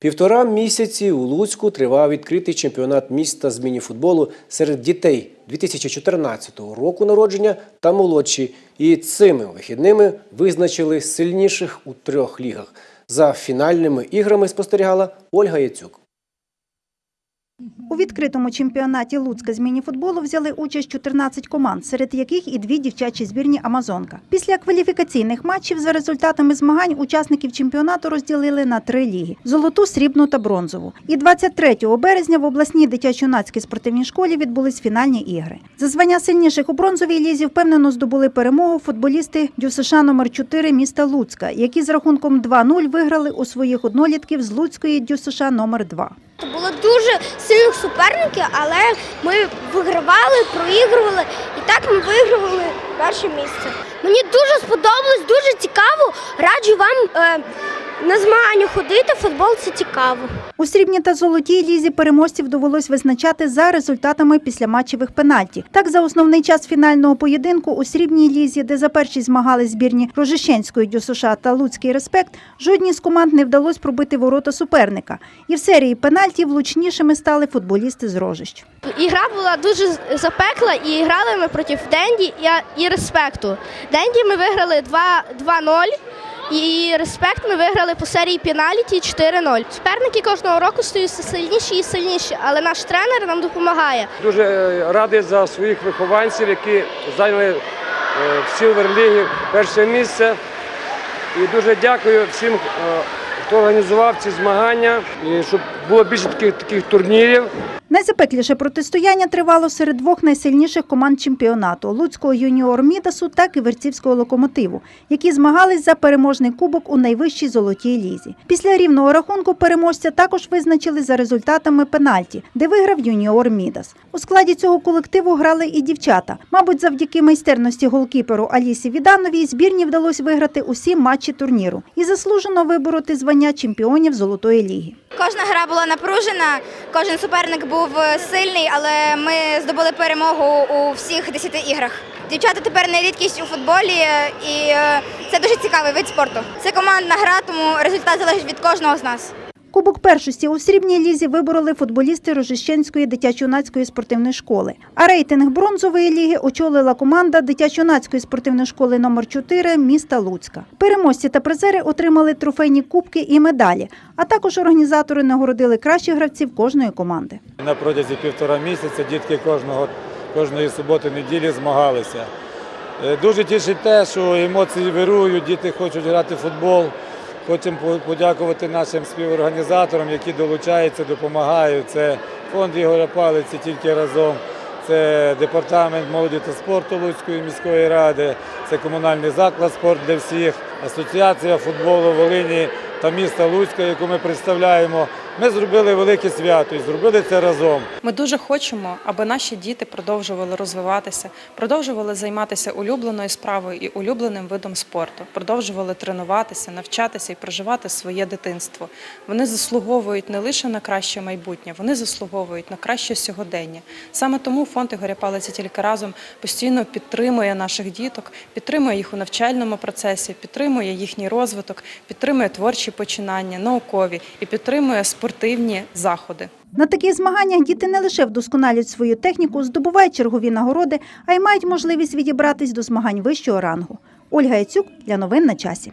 Півтора місяці у Луцьку тривав відкритий чемпіонат міста з мініфутболу серед дітей 2014 року народження та молодші. І цими вихідними визначили сильніших у трьох лігах. За фінальними іграми спостерігала Ольга Яцюк. У відкритому чемпіонаті Луцька з мініфутболу взяли участь 14 команд, серед яких і дві дівчачі збірні Амазонка. Після кваліфікаційних матчів за результатами змагань учасників чемпіонату розділили на три ліги: золоту, срібну та бронзову. І 23 березня в обласній дитячо-юнацькій спортивній школі відбулись фінальні ігри. За звання сильніших у бронзовій лізі впевнено здобули перемогу футболісти ДЮСШ номер 4 міста Луцька, які з рахунком 2-0 виграли у своїх однолітків з Луцької ДЮСШ номер 2 Це було дуже сильних суперників, але ми вигравали, проігрували і так ми вигравали перше місце. Мені дуже сподобалось, дуже цікаво. Раджу вам е, на змагання ходити. Футбол це цікаво. У срібній та золотій лізі переможців довелось визначати за результатами післяматчевих пенальті. Так, за основний час фінального поєдинку у срібній лізі, де за перші змагали збірні Рожищенської ДЮСШ та Луцький респект, жодній з команд не вдалося пробити ворота суперника. І в серії пенальтів влучнішими стали футболісти з Рожищ. Ігра була дуже запекла і грали ми проти Денді і, Респекту. Денді ми виграли 2 2-0. І респект ми виграли по серії пеналіті 4-0. Суперники кожного року стають сильніші і сильніші, але наш тренер нам допомагає. Дуже е, радий за своїх вихованців, які зайняли е, в Сілверлігі перше місце. І дуже дякую всім, е, хто організував ці змагання, і щоб було більше таких, таких турнірів. Найзапекліше протистояння тривало серед двох найсильніших команд чемпіонату Луцького юніор Мідасу та Ківерцівського локомотиву, які змагались за переможний кубок у найвищій золотій лізі. Після рівного рахунку переможця також визначили за результатами пенальті, де виграв юніор Мідас. У складі цього колективу грали і дівчата. Мабуть, завдяки майстерності голкіперу Алісі Відановій збірні вдалося виграти усі матчі турніру і заслужено вибороти звання чемпіонів Золотої ліги. Кожна гра була напружена, кожен суперник був е, сильний, але ми здобули перемогу у всіх 10 іграх. Дівчата тепер не рідкість у футболі, е, і е, це дуже цікавий вид спорту. Це командна гра, тому результат залежить від кожного з нас. Кубок першості у срібній лізі вибороли футболісти Рожищенської дитячо-юнацької спортивної школи. А рейтинг бронзової ліги очолила команда дитячо-юнацької спортивної школи номер 4 міста Луцька. Переможці та призери отримали трофейні кубки і медалі. А також організатори нагородили кращих гравців кожної команди. На протязі півтора місяця дітки кожного, кожної суботи-неділі змагалися. Е, Дуже тішить те, що емоції вирують, діти хочуть грати в футбол. Хочемо подякувати нашим співорганізаторам, які долучаються, допомагають. Це фонд Ігоря Палиці тільки разом. Це департамент молоді та спорту Луцької міської ради, це комунальний заклад спорт для всіх, асоціація футболу Волині та міста Луцька, яку ми представляємо. Ми зробили велике свято і зробили це разом. Ми дуже хочемо, аби наші діти продовжували розвиватися, продовжували займатися улюбленою справою і улюбленим видом спорту, продовжували тренуватися, навчатися і проживати своє дитинство. Вони заслуговують не лише на краще майбутнє, вони заслуговують на краще сьогодення. Саме тому фонд Ігоря Палиця тільки разом постійно підтримує наших діток, підтримує їх у навчальному процесі, підтримує їхній розвиток, підтримує творчі починання, наукові і підтримує спортивні заходи. На таких змаганнях діти не лише вдосконалюють свою техніку, здобувають чергові нагороди, а й мають можливість відібратись до змагань вищого рангу. Ольга Яцюк для новин на часі.